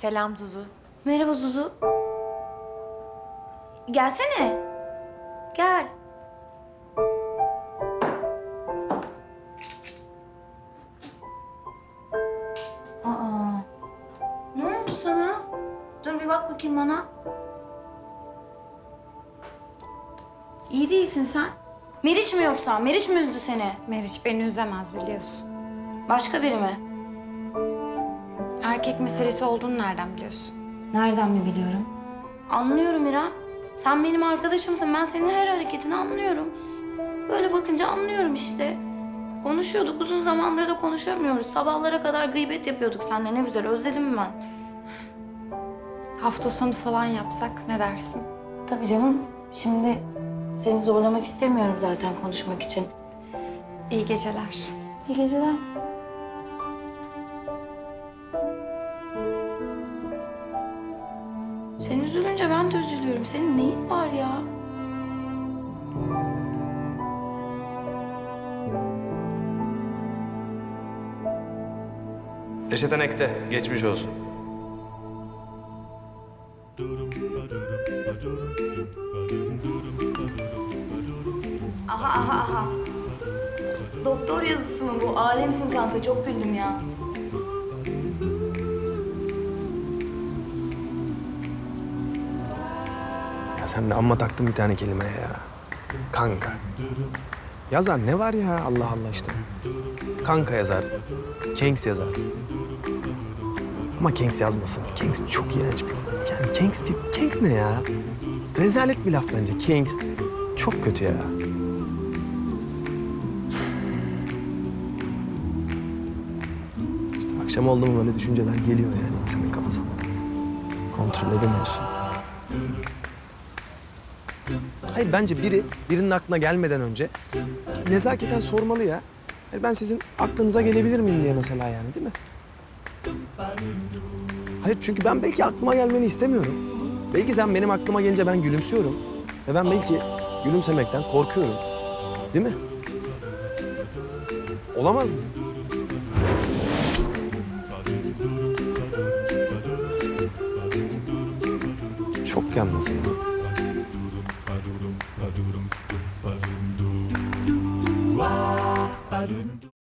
Selam Zuzu. Merhaba Zuzu. Gelsene. Gel. Aa. Ne oldu sana? Dur bir bak bakayım bana. İyi değilsin sen. Meriç mi yoksa? Meriç mi üzdü seni? Meriç beni üzemez biliyorsun. Başka biri mi? Erkek meselesi olduğunu nereden biliyorsun? Nereden mi biliyorum? Anlıyorum İrem. Sen benim arkadaşımsın. Ben senin her hareketini anlıyorum. Böyle bakınca anlıyorum işte. Konuşuyorduk. Uzun zamandır da konuşamıyoruz. Sabahlara kadar gıybet yapıyorduk seninle. Ne güzel. Özledim ben. Hafta sonu falan yapsak ne dersin? Tabii canım. Şimdi seni zorlamak istemiyorum zaten konuşmak için. İyi geceler. İyi geceler. Sen üzülünce ben de üzülüyorum. Senin neyin var ya? Reçeten ekte. Geçmiş olsun. Aha aha aha. Doktor yazısı mı bu? Alemsin kanka. Çok güldüm ya. Sen de amma taktın bir tane kelimeye ya. Kanka. Yazar ne var ya Allah Allah işte. Kanka yazar. Kengs yazar. Ama Kengs yazmasın. Kengs çok iğrenç bir... Yani Kengs değil. Kengs ne ya? Rezalet bir laf bence. Kengs. Çok kötü ya. İşte akşam oldu mu böyle düşünceler geliyor yani insanın kafasına. Kontrol edemiyorsun. Hayır bence biri birinin aklına gelmeden önce nezaketen sormalı ya. Hayır, ben sizin aklınıza gelebilir miyim diye mesela yani değil mi? Hayır çünkü ben belki aklıma gelmeni istemiyorum. Belki sen benim aklıma gelince ben gülümsüyorum. Ve ben belki gülümsemekten korkuyorum. Değil mi? Olamaz mı? Çok yalnızım. 빠두름 빠두름 두와 빠두름